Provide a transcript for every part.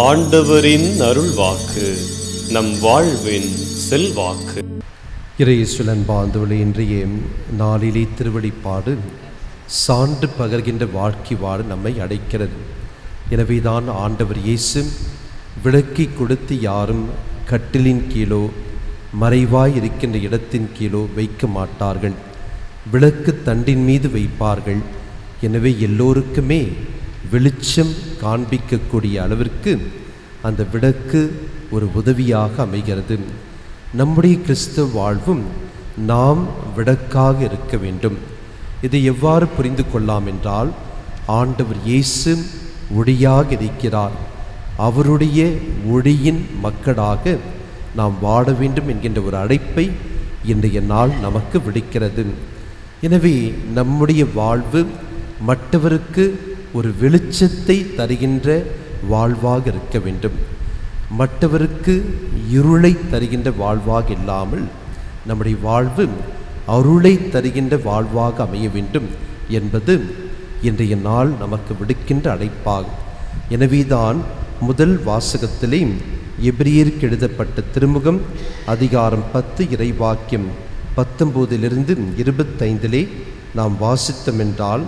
ஆண்டவரின் அருள்வாக்கு நம் வாழ்வின் செல்வாக்கு. இறையேசுலன் பாந்தவளி இன்றைய நாளிலே திருவடிப்பாடு சான்று பகர்கின்ற வாழ்க்கை வாழ நம்மை அடைக்கிறது. எனவேதான் ஆண்டவர் இயேசு விளக்கி கொடுத்து யாரும் கட்டிலின் கீழோ மறைவாய் இருக்கின்ற இடத்தின் கீழோ வைக்க மாட்டார்கள். விளக்கு தண்டின் மீது வைப்பார்கள். எனவே எல்லோருக்குமே வெளிச்சம் காண்பிக்கக்கூடிய அளவிற்கு அந்த விளக்கு ஒரு உதவியாக அமைகிறது. நம்முடைய கிறிஸ்தவ வாழ்வும் நாம் விளக்காக இருக்க வேண்டும். இதை எவ்வாறு புரிந்து கொள்ளலாம் என்றால் ஆண்டவர் இயேசு ஒளியாக இருக்கிறார். அவருடைய ஒளியின் மக்களாக நாம் வாழ வேண்டும் என்கின்ற ஒரு அழைப்பை இன்றைய நாள் நமக்கு விடுக்கிறது. எனவே நம்முடைய வாழ்வு மற்றவருக்கு ஒரு வெளிச்சத்தை தருகின்ற வாழ்வாக இருக்க வேண்டும். மற்றவருக்கு இருளை தருகின்ற வாழ்வாக இல்லாமல் நம்முடைய வாழ்வு அருளை தருகின்ற வாழ்வாக அமைய வேண்டும் என்பது இன்றைய நாள் நமக்கு விடுக்கின்ற அழைப்பாகும். எனவேதான் முதல் வாசகத்திலே எபிரியருக்கு எழுதப்பட்ட திருமுகம் அதிகாரம் பத்து இறைவாக்கியம் பத்தொம்போதிலிருந்து இருபத்தைந்திலே நாம் வாசித்தோம் என்றால்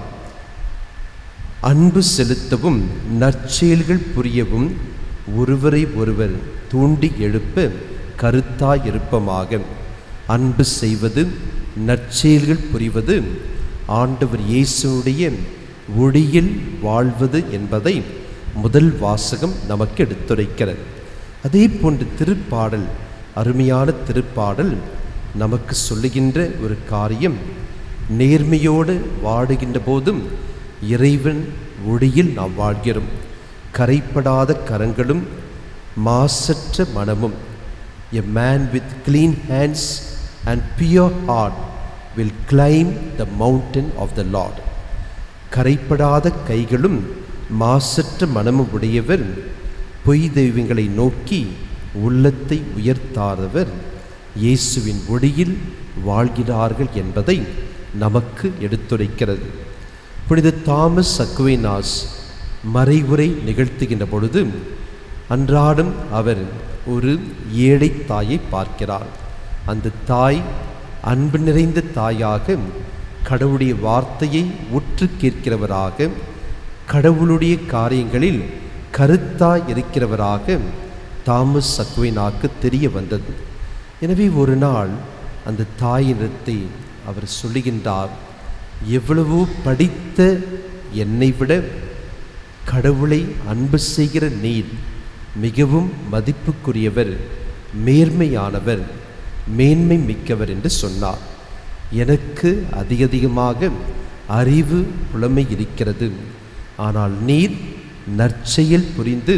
அன்பு செலுத்தவும் நற்செயல்கள் புரியவும் ஒருவரை ஒருவர் தூண்டி எழுப்ப கருத்தாயிருப்பமாக. அன்பு செய்வது நற்செயல்கள் புரிவது ஆண்டவர் இயேசுடைய ஒளியில் வாழ்வது என்பதை முதல் வாசகம் நமக்கு எடுத்துரைக்கிறது. அதே போன்று திருப்பாடல் அருமையான திருப்பாடல் நமக்கு சொல்லுகின்ற ஒரு காரியம் நேர்மையோடு வாடுகின்ற போதும் இறைவன் ஒளியில் நாம் வாழ்கிறோம். கரைப்படாத கரங்களும் மாசற்ற மனமும். A man with clean hands and pure heart will climb the mountain of the Lord கரைப்படாத கைகளும் மாசற்ற மனமும் உடையவர். பொய் தெய்வங்களை நோக்கி உள்ளத்தை உயர்த்தாதவர். இயேசுவின் ஒளியில் வாழ்கிறார்கள் என்பதை நமக்கு எடுத்துரைக்கிறது. புனித தாமஸ் அக்வேனாஸ் மறைவுரை நிகழ்த்துகின்ற பொழுது அன்றாடம் அவர் ஒரு ஏழை தாயை பார்க்கிறார். அந்த தாய் அன்பு நிறைந்த தாயாக கடவுளுடைய வார்த்தையை உற்று கேட்கிறவராக கடவுளுடைய காரியங்களில் கருத்தாய் இருக்கிறவராக தாமஸ் சக்வினாக்கு தெரிய வந்தது. எனவே ஒரு நாள் அந்த தாயினத்தை அவர் சொல்லுகின்றார் எவ்வளவோ படித்த என்னை விட கடவுளை அன்பு செய்கிற நீர் மிகவும் மதிப்புக்குரியவர் மேன்மையானவர் மேன்மை மிக்கவர் என்று சொன்னார். எனக்கு அதிகதிகமாக அறிவு புலமை இருக்கிறது. ஆனால் நீர் நற்செயல் புரிந்து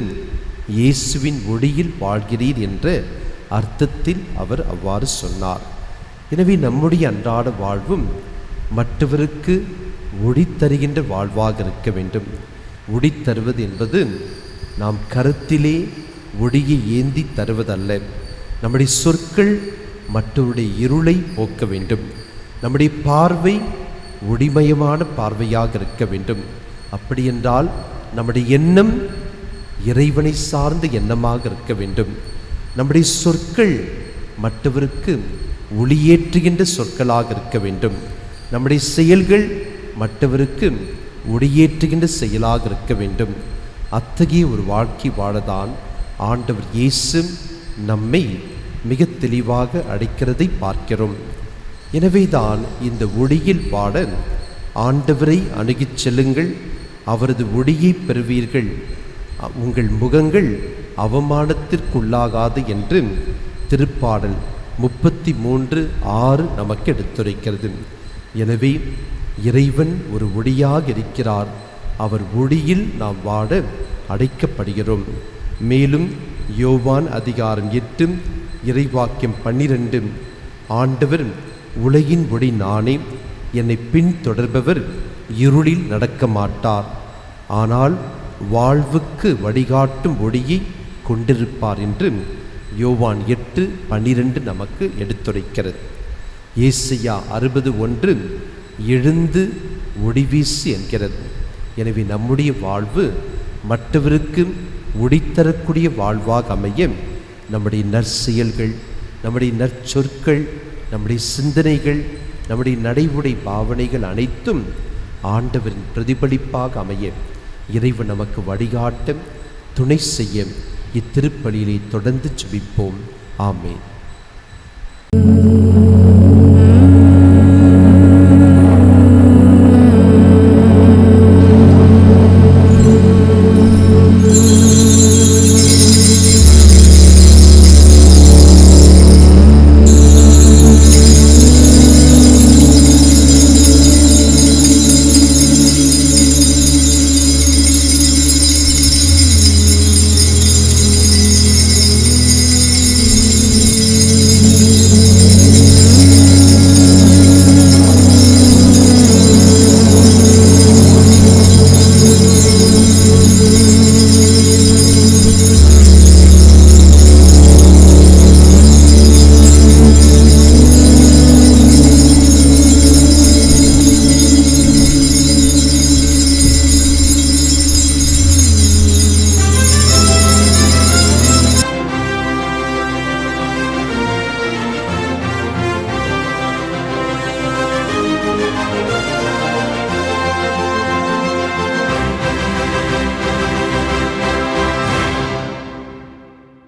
இயேசுவின் ஒளியில் வாழ்கிறீர் என்ற அர்த்தத்தில் அவர் அவ்வாறு சொன்னார். எனவே நம்முடைய அன்றாட வாழ்வும் மற்றவருக்கு ஒளி தருகின்ற வாழ்வாக இருக்க வேண்டும். ஒடித்தருவது என்பது நாம் கருத்திலே ஒடியை ஏந்தி தருவதல்ல. நம்முடைய சொற்கள் மற்றவருடைய இருளை போக்க வேண்டும். நம்முடைய பார்வை ஒளிமயமான பார்வையாக இருக்க வேண்டும். அப்படியென்றால் நம்முடைய எண்ணம் இறைவனை சார்ந்த எண்ணமாக இருக்க வேண்டும். நம்முடைய சொற்கள் மற்றவருக்கு ஒளியேற்றுகின்ற சொற்களாக இருக்க வேண்டும். நம்முடைய செயல்கள் மற்றவருக்கு ஒடியேற்றுகின்ற செயலாக இருக்க வேண்டும். அத்தகைய ஒரு வாழ்க்கை வாழதான் ஆண்டவர் இயேசு நம்மை மிக தெளிவாக அடைக்கிறதை பார்க்கிறோம். எனவேதான் இந்த ஒளியில் பாட ஆண்டவரை அணுகிச் செல்லுங்கள். அவரது ஒளியை பெறுவீர்கள். உங்கள் முகங்கள் அவமானத்திற்குள்ளாகாது என்று திருப்பாடல் முப்பத்தி மூன்று ஆறு நமக்கு எடுத்துரைக்கிறது. எனவே இறைவன் ஒரு ஒளியாக இருக்கிறார். அவர் ஒளியில் நாம் வாட அடைக்கப்படுகிறோம் மேலும் யோவான் அதிகாரம் எட்டு இறைவாக்கியம் பன்னிரண்டு ஆண்டவர் உலகின் ஒளி நானே என்னை பின்தொடர்பவர் இருளில் நடக்க மாட்டார் ஆனால் வாழ்வுக்கு வழிகாட்டும் ஒளியை கொண்டிருப்பார் என்று யோவான் எட்டு பன்னிரண்டு நமக்கு எடுத்துரைக்கிறது. ஏசியா அறுபது ஒன்று எழுந்து ஒடிவீசு என்கிறது. எனவே நம்முடைய வாழ்வு மற்றவருக்கு ஒடித்தரக்கூடிய வாழ்வாக அமைய நம்முடைய நற்செயல்கள் நம்முடைய நற்சொற்கள் நம்முடைய சிந்தனைகள் நம்முடைய நடைமுறை பாவனைகள் அனைத்தும் ஆண்டவரின் பிரதிபலிப்பாக அமைய இறைவு நமக்கு வழிகாட்ட துணை செய்ய இத்திருப்பலியிலே தொடர்ந்து ஜெபிப்போம். ஆமேன்.